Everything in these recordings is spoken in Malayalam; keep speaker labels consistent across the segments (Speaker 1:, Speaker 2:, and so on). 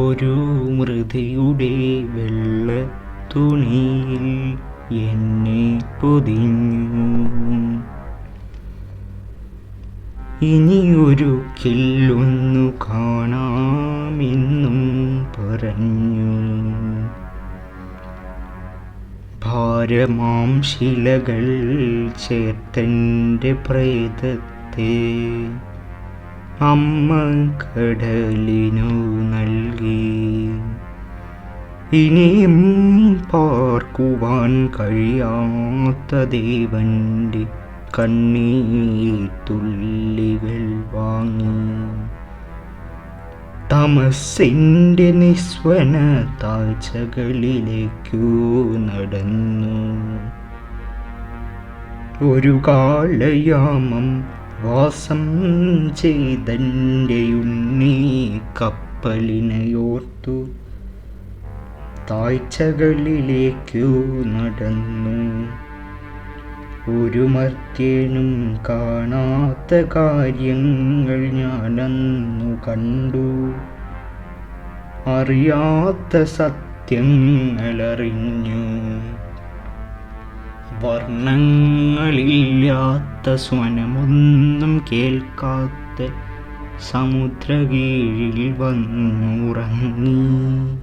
Speaker 1: ഒരു മൃതിയുടെ വെള്ള തുണിയിൽ എന്നെ പൊതിഞ്ഞു. ഇനിയൊരു കില്ലൊന്നു കാണാമെന്നും പറഞ്ഞു. ഭാരമാം ശിലകൾ ചേർത്തന്റെ പ്രേതത്തെ അമ്മ കടലിനു നൽകി. ഇനിയും പാർക്കുവാൻ കഴിയാത്ത ദേവന്റെ കണ്ണീർ തുള്ളികൾ വാങ്ങി. തമസിന്റെ നിസ്വന താഴ്ചകളിലേക്കു നടന്നു. ഒരു കാളയാമം വാസം ചെയ്തന്റെ ഉണ്ണി കപ്പലിനെയോർത്തു. താഴ്ചകളിലേക്കു നടന്നു. ഒരു മർത്യനും കാണാത്ത കാര്യങ്ങൾ ഞാനന്നു കണ്ടു. അറിയാത്ത സത്യങ്ങളറിഞ്ഞു. വർണങ്ങളില്ലാത്ത സ്വനമൊന്നും കേൾക്കാത്ത സമുദ്രകീഴിൽ വന്നുറങ്ങി.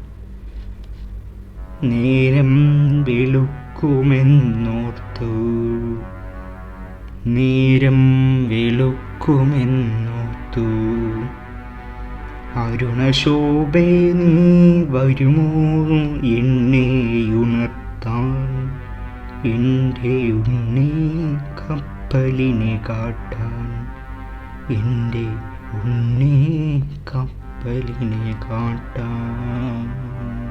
Speaker 1: നേരം വെളുക്കുമെന്നോർത്തു. നേരം വെളുക്കുമെന്നോർത്തു. അരുണശോഭേ നീ വരുമോ? എന്നെ എന്റെ ഉണ്ണി കപ്പലിനെ കാട്ടാൻ എന്റെ ഉണ്ണി കപ്പലിനെ കാട്ടാൻ.